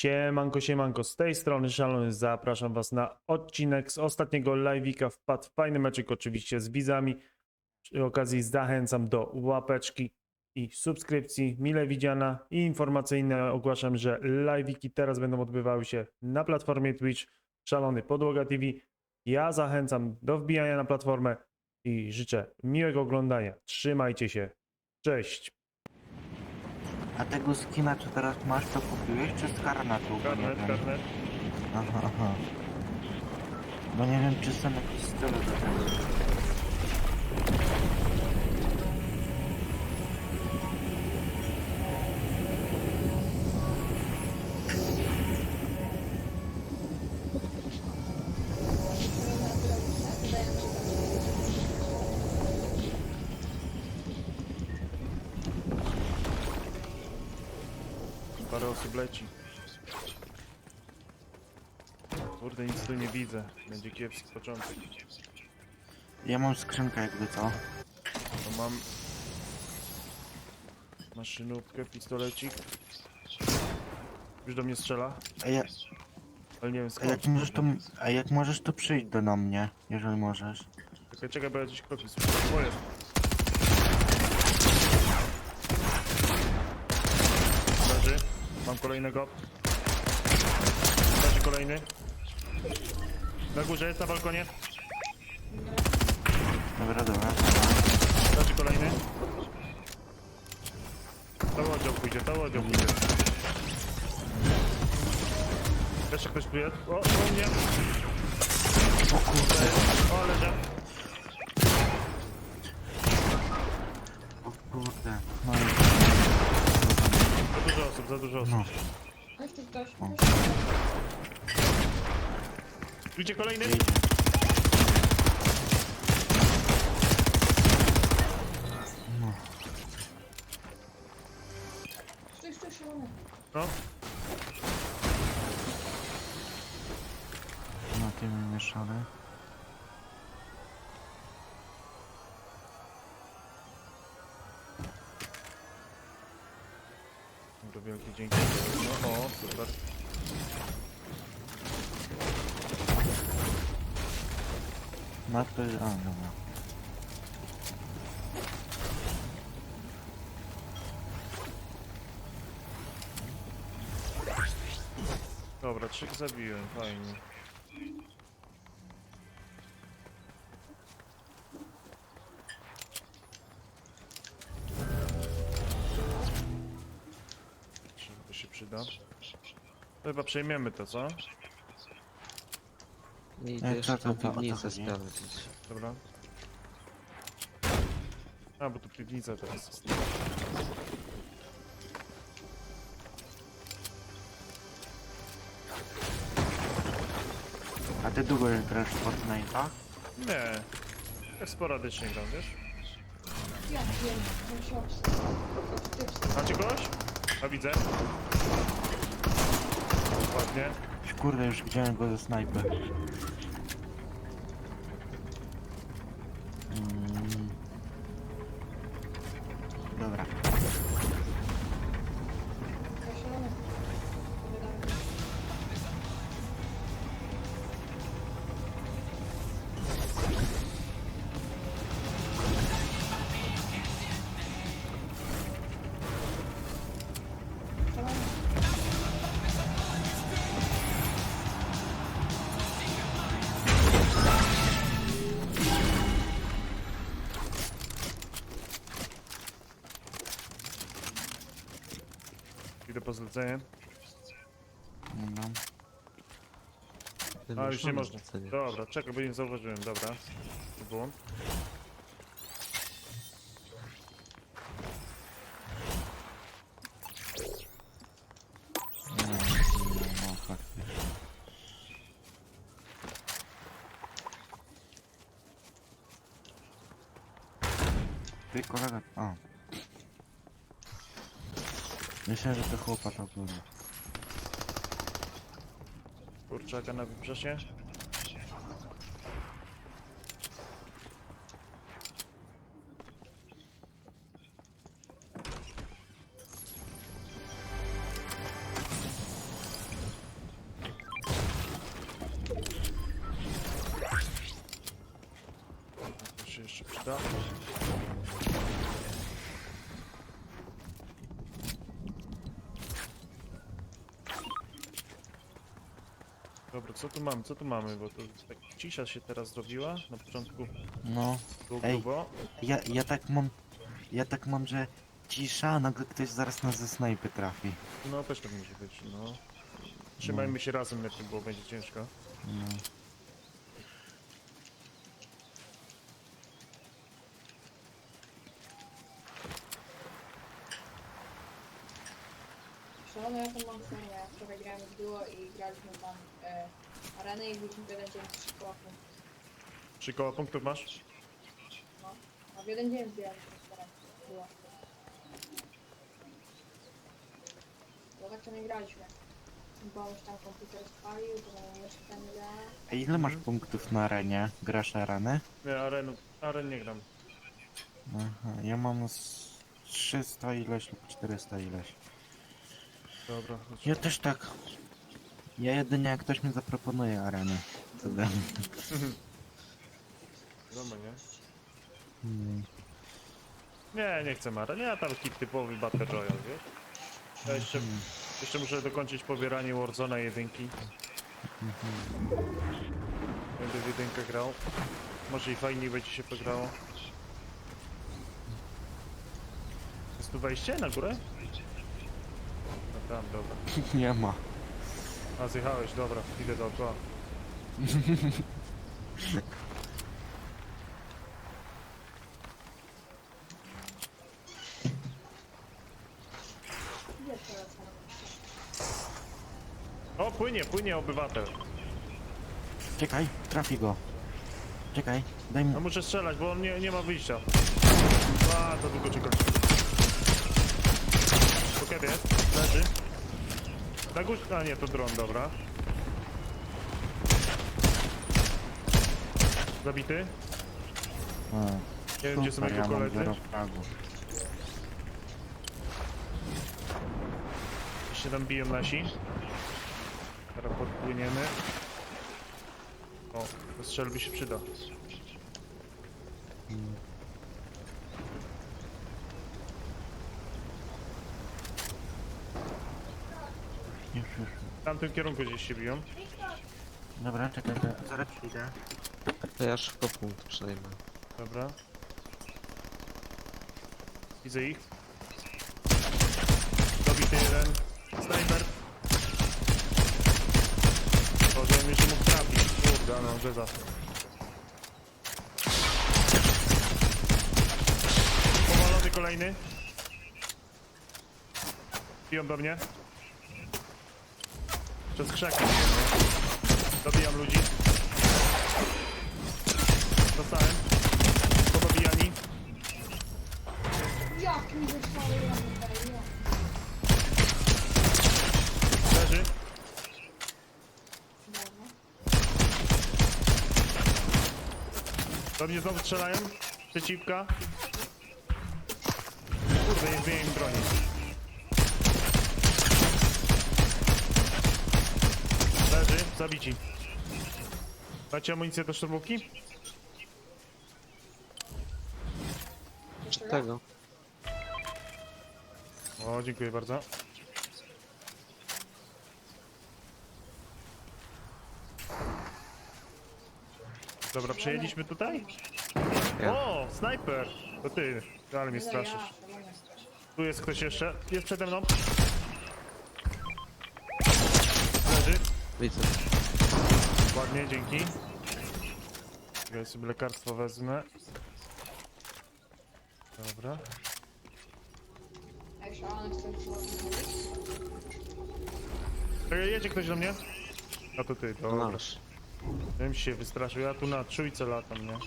Siemanko, siemanko, z tej strony Szalony, zapraszam was na odcinek z ostatniego live'ika, wpadł fajny meczek oczywiście z widzami, przy okazji zachęcam do łapeczki i subskrypcji, mile widziana i informacyjne ogłaszam, że live'iki teraz będą odbywały się na platformie Twitch, Szalony Podłoga TV, ja zachęcam do wbijania na platformę i życzę miłego oglądania, trzymajcie się, cześć! A tego skina, co teraz masz, to kupiłeś, czy z karnetu? Bo nie Karnet, wiem. karnet. Aha, aha. Bo nie wiem, czy są jakieś do tego. Osób leci. Kurde, nic tu nie widzę. Będzie kiepski początek. Ja mam skrzynkę jakby co. To mam maszynówkę, pistolecik. Już do mnie strzela, A, ja, ale nie wiem a, skąd. jak możesz to, a jak możesz to przyjść do na mnie, jeżeli możesz. Czekaj, czekaj, bo ja gdzieś kroki słyszę. O, jest. Leży. Mam kolejnego. Leży kolejny. Na górze jest, na balkonie. Dobra, dobra. Leży kolejny. To oddział pójdzie, to oddział pójdzie. Jeszcze ktoś tu jest? O, u mnie. O kurde, O, leży. o kurde. No Za dużo osób, no. Chodź tu ktoś. O. Idzie kolejny? No. Stój, stój, szalony. No. Na tym mieszane. Wielkie dzięki. No, o, super. Matko jest... A, dobra. Dobra, trzech zabiłem, fajnie. Chyba przejmiemy to, co? Nie Jak idę jeszcze to- to- to co piwnicę chodzi? sprawdzić. Dobra. A, bo tu piwnica teraz jest. A ty długo już grasz w Fortnite'a? Nie. Tak sporadycznie gram, wiesz? Ja wiem, się obsługiwał. Macie kogoś? A widzę. Ładnie. Kurde, już widziałem go ze snajpy. Zlecenie. No. Ten A, już nie można. Dobra, czekaj, bo nie zauważyłem, dobra. To Błąd. No, no, faktycznie. Ty kolega... O. Myślę, że to chłopak na górę. Kurczaka na wybrzesie. Jeszcze przyda. Co tu mamy, co tu mamy, bo tu tak cisza się teraz zrobiła, na początku No, było Ej. grubo. ja, ja tak mam... Ja tak mam, że cisza, a nagle ktoś zaraz nas ze snajpy trafi. No też tak może być, no. Trzymajmy się razem lepiej, bo będzie ciężko. No. Szalony ja tam mam. Ja wczoraj grałem w duo i graliśmy tam e, areny i byliśmy w jeden dzień z trzy koła punktów. Trzy koła punktów masz? No. A w jeden dzień zbieraliśmy teraz duo. Bo tak to nie graliśmy. Bo już tam komputer spalił, to jeszcze tam nie działa. A ile masz punktów na arenie? Grasz areny? Nie, arenu, aren nie gram. Aha, ja mam z 300 ileś lub 400 ileś. Dobra, chodź. Ja też tak. Ja jedynie jak ktoś mi zaproponuje arenę. To dam. Dobra, nie? Mm. Nie, nie chcę Mara. Nie, tam taki typowy Battle Royale, wiesz? Ja jeszcze, jeszcze muszę dokończyć pobieranie Warzona jedynki. Będę w jedynkę grał. Może i fajniej będzie się pograło. Jest tu wejście na górę? No tam, dobra. Nie ma. A zjechałeś, dobra, idę dookoła. O, płynie, płynie obywatel. Czekaj, trafi go. Czekaj, daj No mu. muszę strzelać, bo on nie, nie ma wyjścia. A, to długo czekać. Po kiedy? Leży. Na górze... A nie, to dron, dobra. Zabity. Nie wiem, gdzie są jego koledzy. Jeszcze tam biją nasi. Teraz podpłyniemy. O, to strzelby się przyda. Już, już. W tamtym kierunku gdzieś się biją. Dobra, czekaj, czekaj. zaraz przyjdę. To ja szybko punkt przejmę. Dobra. Widzę ich. Dobity jeden. Snajper. Boże, on jeszcze mógł trafić. Kurde, no, że za. Powalony kolejny. Biją do mnie. Przez krzaki. biją mnie. Dobijam ludzi. Dostałem. Podobijani. Jak mi wyszło, ja nie daję. Leży. Dobra. Do mnie znowu strzelają. Przeciwka. Kurde, nie zmienię im broni. Leży, zabici. Macie amunicję do szturmówki? Tego. O, dziękuję bardzo. Dobra, przejęliśmy tutaj? Ja. O, snajper! To ty, ale mnie Nie, ja, straszysz. Tu jest ktoś jeszcze. Jest przede mną. Leży. Widzę. Ładnie, dzięki. Ja sobie lekarstwo wezmę. Dobra. Czekaj, jedzie ktoś do mnie? A to ty, dobra. Masz. Ja bym się wystraszył. Ja tu na trójce latam, nie?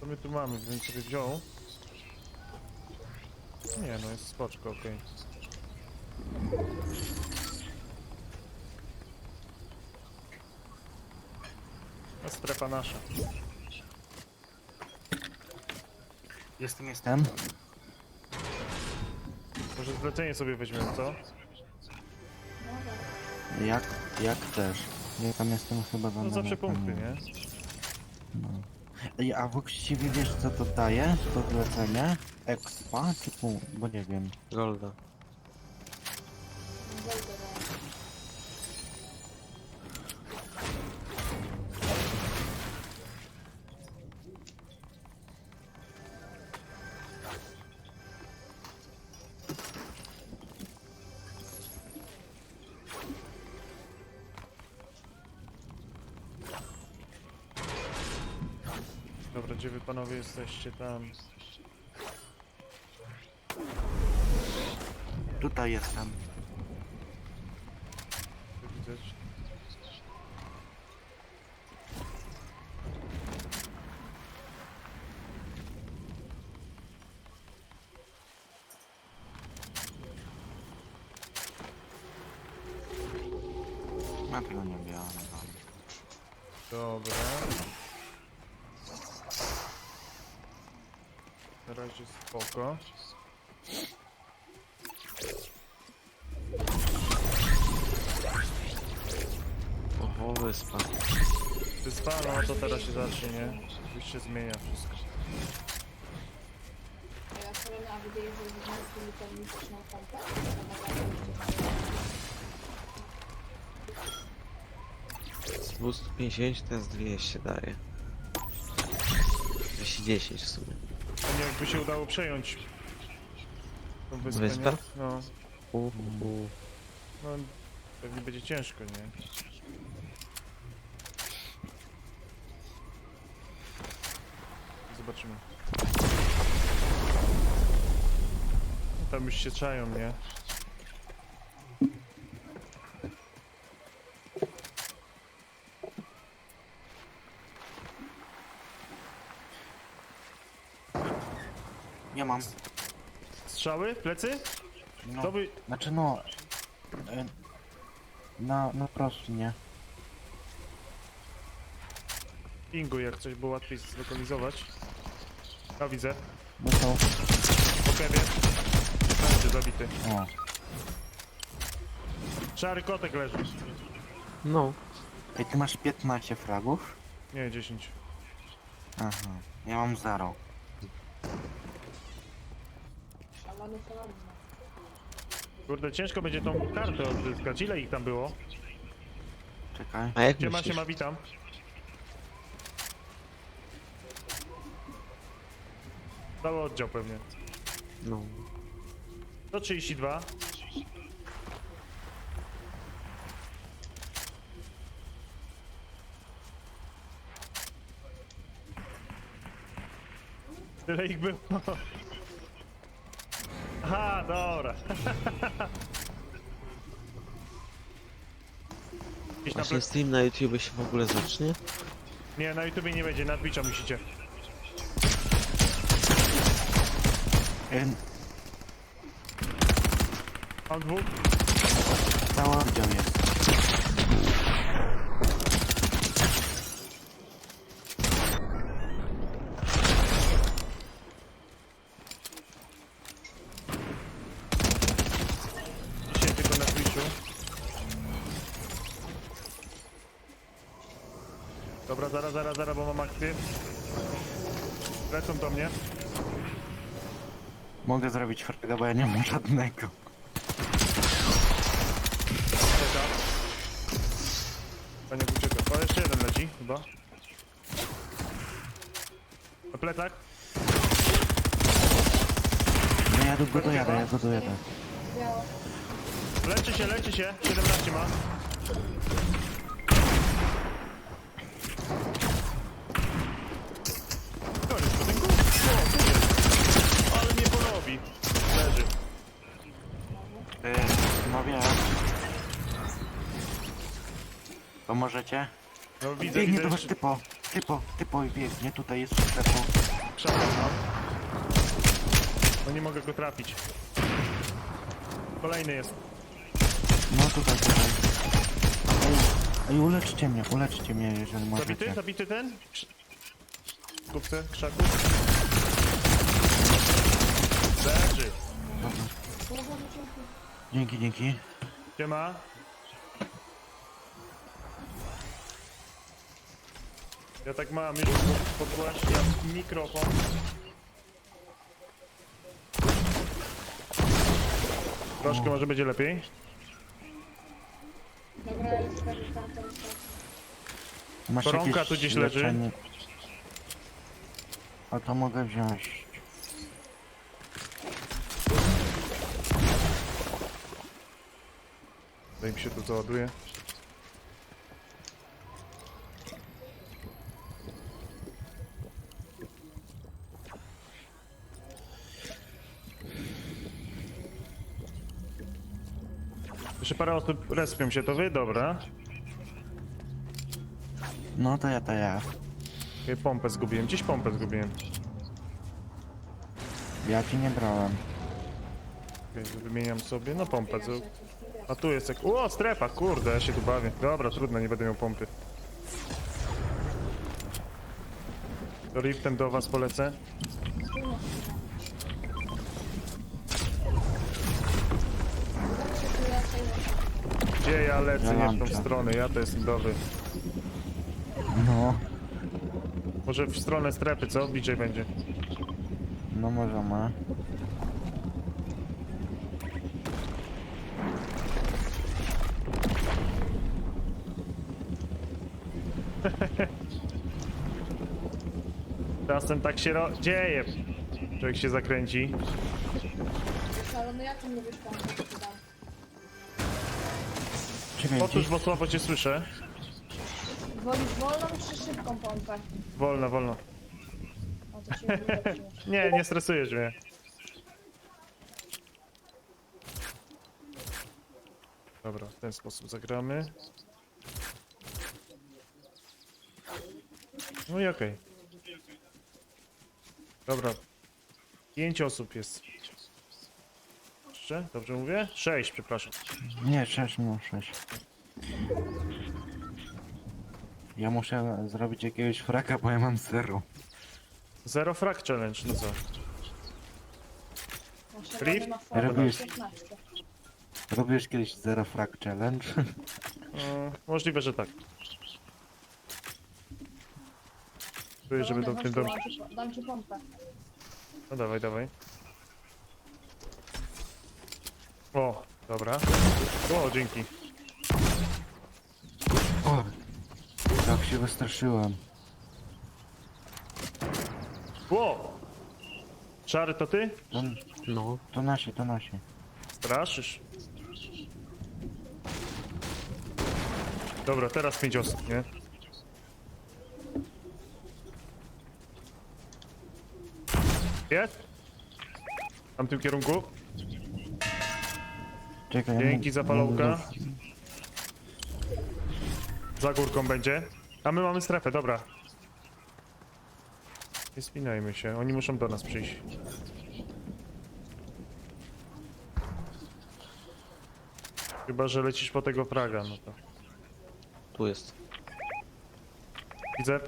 Co my tu mamy? Bym sobie wziął. Nie, no jest spoczko, okej. To strefa nasza. Jestem, jestem. Może zlecenie sobie weźmiemy, co? Jak, jak też. Ja tam jestem chyba za No zawsze punkty, nie? No. Ej, a właściwie wiesz co to daje? To zlecenie? Expa? Typu, bo nie wiem. Golda. Golda panowie jesteście tam? Tutaj jestem. Tu Widzę. Na tego nie biorę. Dobra. Na razie spoko. Oho, wyspa. Wyspa, no to teraz się zacznie, nie? Już się zmienia wszystko. A ja sobie na wydaje, że z tymi termistyczną pompę. Z 250 to jest 200 daje. 210 w sumie. Jakby się udało przejąć tą wyspę, Wyspę? nie? No, Uhu. no, pewnie będzie ciężko, nie? Zobaczymy. Tam już się czają, nie? Mam. Strzały? Plecy? No, To by... Znaczy no... e, Na, na prostu nie. Pingu, jak coś było łatwiej zlokalizować. A widzę. To... Po kewie. Będzie zabity. O. Szary kotek leży. No. Ej, ty masz 15 fragów? Nie, 10. Aha. Ja mam 0. szalony szalony. Kurde, ciężko będzie tą kartę odzyskać. Ile ich tam było? Czekaj. A jak Siema, myślisz? siema, witam. Cały oddział pewnie. No. 132. Tyle ich było. Aha, dobra. Iść na Właśnie ple... stream na YouTube się w ogóle zacznie? Nie, na YouTubie nie będzie, na Twitcha musicie. Ej, Mam dwóch. cały oddział jest. Dobra, zaraz, zaraz, zaraz, bo mam akty. Lecą do mnie. Mogę zrobić fraga, bo ja nie mam żadnego. Panie ucieka. O, jeszcze jeden leci, chyba. Na plecach. No ja go dojadę, ja go dojadę. Biało. Leczy się, leczy się. 17 ma. Koniec budynku? O, tu jest. Ale mnie polowi. Leży. Ej, no wiem. Pomożecie? No widzę, Biegnie widzę. do was jeszcze typo. Typo, typo i biegnie. Tutaj jest typo. krzaka mam. No nie mogę go trafić. Kolejny jest. No tutaj, tutaj. Ej, ej uleczcie mnie, uleczcie mnie, jeżeli Zabity? możecie. Zabity ten? Krz- Kupce, krzaku. Leży. Dobra. Dzięki, dzięki. Siema. Ja tak mam już podgłaśniam mikrofon. Troszkę może będzie lepiej. Dobra, ja już tam tak. Masz Koronka jakieś tu gdzieś leży. leczenie? A to mogę wziąć. Daj mi się tu załaduje. Jeszcze parę osób respią się, to wy? Dobra. No to ja, to ja. Okej, pompę zgubiłem. Gdzieś pompę zgubiłem. Ja ci nie brałem. Okej, wymieniam sobie. No pompę. Co... A tu jest jak... O, strefa, kurde, ja się tu bawię. Dobra, trudno, nie będę miał pompy. To Riftem do was polecę. Gdzie ja lecę? Nie w tą stronę, ja to jestem dobry. No, Może w stronę strefy, co? BJ będzie. no możemy. Czasem tak się ro... dzieje. Człowiek się zakręci. Ale no jak to mówisz pan, co ci dam? Czekaj, Otóż, gdzieś... bo słabo cię słyszę. Wolisz wolną czy szybką pompę? Wolno, wolno. O, to się nie ulepszyłeś. Nie, nie stresujesz mnie. Dobra, w ten sposób zagramy. No i okej. Dobra. Pięć osób jest. Jeszcze? Dobrze mówię? Sześć, przepraszam. Nie, 6 no 6. Ja muszę zrobić jakiegoś fraka, bo ja mam zero. Zero frag challenge, no co? Nasze Robisz- 15. Robisz kiedyś zero frag challenge? E, możliwe, że tak. Czuję, że będą tym dobrze. dam ci- pompę. No dawaj, dawaj. O, dobra. O, dzięki. O! Tak się wystraszyłem. O! Szary, to ty? To, No. to nasi, to nasi. Straszysz. Dobra, teraz pięć osób, nie? Jest? W tamtym kierunku? Czekaj, ja Dzięki za palułka. mu- Za górką będzie. A my mamy strefę, dobra. Nie spinajmy się, oni muszą do nas przyjść. Chyba, że lecisz po tego fraga, no to. Tu jest. Widzę.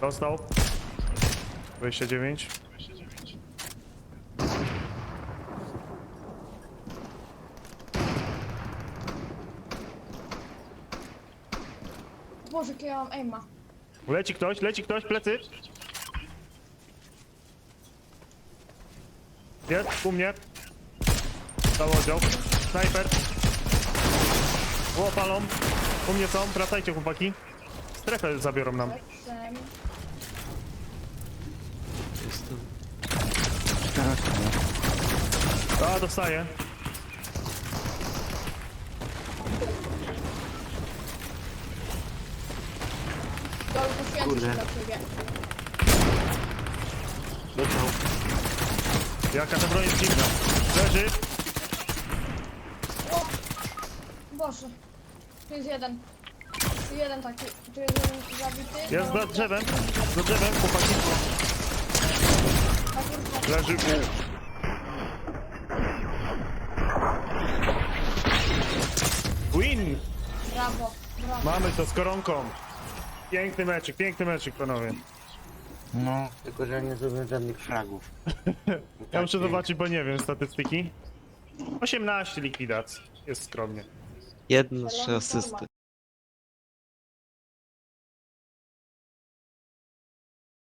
Dostał. 29. Boże, jakie ja mam aima. Leci ktoś, leci ktoś, plecy. Jest, u mnie. Cały oddział. Snajper. O, palą. U mnie są, wracajcie chłopaki. Strefę zabiorą nam. Lecem. Jestem. Teraz nie. A, dostaję. To poświęcę Kurde. się dla ciebie. Leciał. Jaka ta broń jest dziwna. Leży. O! Boże. Tu jest jeden. Tu jeden taki. Tu jest jeden zabity. Jest No, za drzewem. Za drzewem, chłopaki. Leży. Win! Brawo, brawo. Mamy to z koronką. Piękny meczyk, piękny meczyk, panowie. No, tylko że ja nie zrobiłem żadnych fragów. Ja muszę zobaczyć, bo nie wiem statystyki. 18 likwidacji. Jest skromnie. Jedna, trzy asysty.